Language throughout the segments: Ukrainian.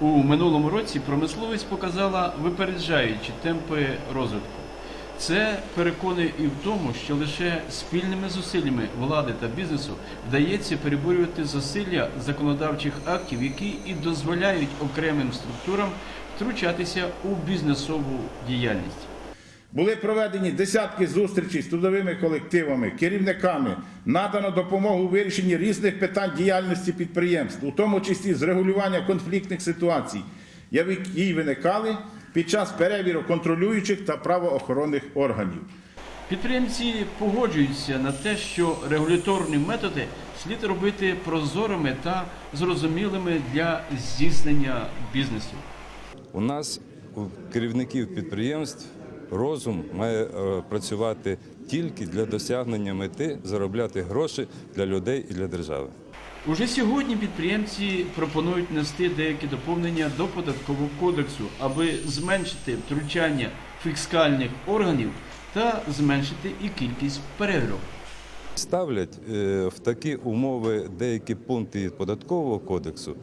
У минулому році промисловість показала випереджаючі темпи розвитку. Це переконує і в тому, що лише спільними зусиллями влади та бізнесу вдається переборювати зусилля законодавчих актів, які і дозволяють окремим структурам втручатися у бізнесову діяльність. Були проведені десятки зустрічей з трудовими колективами, керівниками, надано допомогу у вирішенні різних питань діяльності підприємств, у тому числі з регулювання конфліктних ситуацій, які виникали під час перевірок контролюючих та правоохоронних органів. Підприємці погоджуються на те, що регуляторні методи слід робити прозорими та зрозумілими для здійснення бізнесу. У нас у керівників підприємств розум має е, працювати тільки для досягнення мети заробляти гроші для людей і для держави. Уже сьогодні підприємці пропонують внести деякі доповнення до податкового кодексу, аби зменшити втручання фіскальних органів та зменшити і кількість перевірок. Ставлять е, в такі умови деякі пункти податкового кодексу,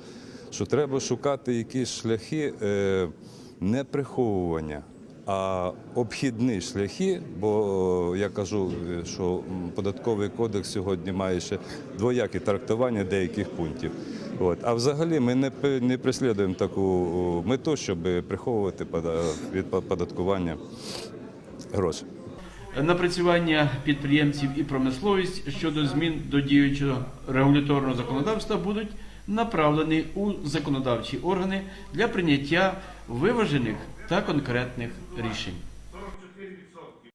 що треба шукати якісь шляхи е, не приховування, а обхідні шляхи, бо я кажу, е, що податковий кодекс сьогодні має ще двоякі трактування деяких пунктів. От. А взагалі ми не, не преслідуємо таку мету, щоб приховувати від податкування гроші. Напрацювання підприємців і промисловість щодо змін до діючого регуляторного законодавства будуть направлені у законодавчі органи для прийняття виважених та конкретних рішень.